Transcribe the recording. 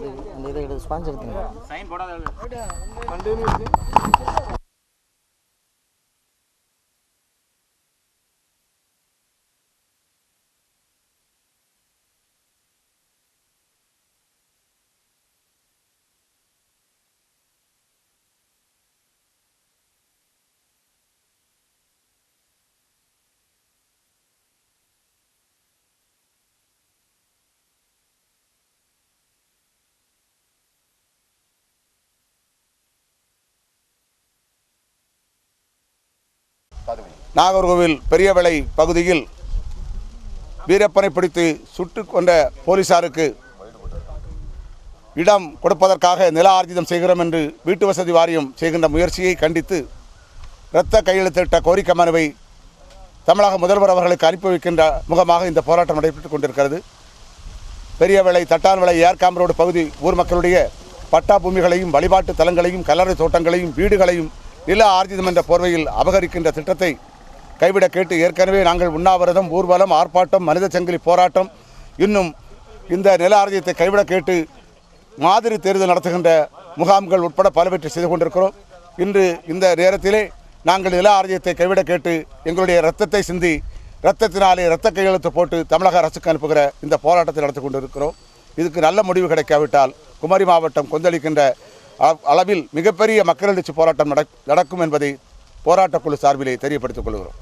இது அந்த இதை எடுத்து ஸ்பான்ஸ் எடுத்துங்க சைன் போடாத. நாகர்கோவில் பெரியவளை பகுதியில் வீரப்பனை பிடித்து சுட்டு கொண்ட போலீசாருக்கு இடம் கொடுப்பதற்காக நில ஆர்ஜிதம் செய்கிறோம் என்று வீட்டு வசதி வாரியம் செய்கின்ற முயற்சியை கண்டித்து இரத்த கையெழுத்திட்ட கோரிக்கை மனுவை தமிழக முதல்வர் அவர்களுக்கு அனுப்பி வைக்கின்ற முகமாக இந்த போராட்டம் நடைபெற்றுக் கொண்டிருக்கிறது. பெரியவளை தட்டான்விளை ஏர்காம் ரோடு பகுதி ஊர் மக்களுடைய பட்டா பூமிகளையும் வழிபாட்டு தலங்களையும் கல்லறை தோட்டங்களையும் வீடுகளையும் நில ஆர்ஜிதம் என்ற போர்வையில் அபகரிக்கின்ற திட்டத்தை கைவிட கேட்டு ஏற்கனவே நாங்கள் உண்ணாவிரதம் ஊர்வலம் ஆர்ப்பாட்டம் மனித சங்கிலி போராட்டம் இன்னும் இந்த நில ஆர்ஜியத்தை கைவிட கேட்டு மாதிரி தேர்தல் நடத்துகின்ற முகாம்கள் உட்பட பலவற்றை செய்து கொண்டிருக்கிறோம். இன்று இந்த நேரத்திலே நாங்கள் நில ஆர்ஜியத்தை கைவிட கேட்டு எங்களுடைய ரத்தத்தை சிந்தி ரத்தத்தினாலே இரத்த கையெழுத்து போட்டு தமிழக அரசுக்கு அனுப்புகிற இந்த போராட்டத்தை நடத்தி கொண்டிருக்கிறோம். இதுக்கு நல்ல முடிவு கிடைக்காவிட்டால் குமரி மாவட்டம் கொந்தளிக்கின்ற அளவில் மிகப்பெரிய மக்கள் எழுச்சி போராட்டம் நடக்கும் என்பதை போராட்டக்குழு சார்பிலே தெரியப்படுத்திக் கொள்கிறோம்.